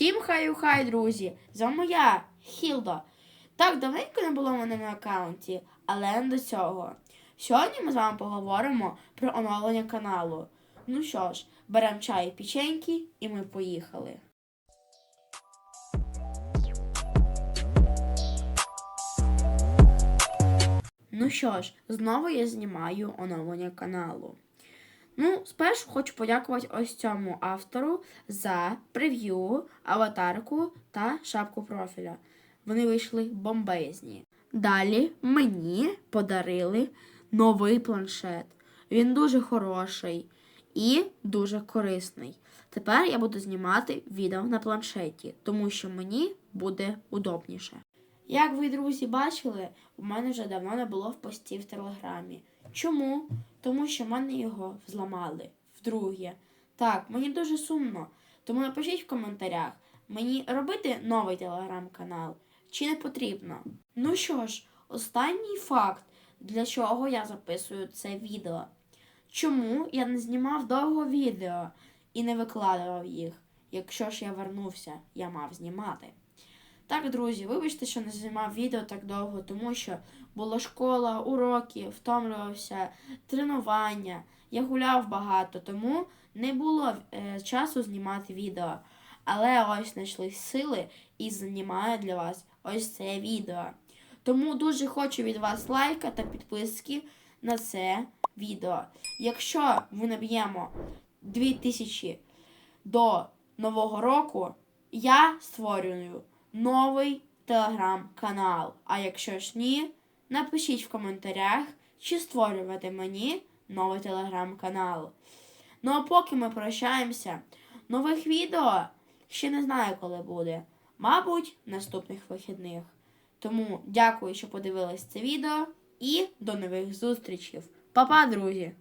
Всім хай-хай, друзі! З вами я, Хілда. Так, давненько не було в мене на аккаунті, але не до цього. Сьогодні ми з вами поговоримо про оновлення каналу. Ну що ж, беремо чай і печеньки, і ми поїхали. Ну що ж, знову я знімаю оновлення каналу. Ну, спершу хочу подякувати ось цьому автору за прев'ю, аватарку та шапку профіля. Вони вийшли бомбезні. Далі мені подарили новий планшет. Він дуже хороший і дуже корисний. Тепер я буду знімати відео на планшеті, тому що мені буде удобніше. Як ви, друзі, бачили, у мене вже давно не було в пості в Телеграмі. Чому? Тому що в мене його взламали вдруге. Так, мені дуже сумно. Тому напишіть в коментарях, мені робити новий телеграм-канал чи не потрібно. Ну що ж, останній факт, для чого я записую це відео. Чому я не знімав довго відео і не викладував їх? Якщо ж я вернувся, я мав знімати. Так, друзі, вибачте, що не знімав відео так довго, тому що була школа, уроки, втомлювався, тренування. Я гуляв багато, тому не було е, часу знімати відео. Але ось знайшли сили і знімаю для вас ось це відео. Тому дуже хочу від вас лайка та підписки на це відео. Якщо ми наб'ємо 2000 до нового року, я створюю новий телеграм-канал. А якщо ж ні, напишіть в коментарях, чи створювати мені новий телеграм-канал. Ну а поки ми прощаємося, нових відео ще не знаю, коли буде. Мабуть, наступних вихідних. Тому дякую, що подивились це відео і до нових зустрічей. Па-па, друзі!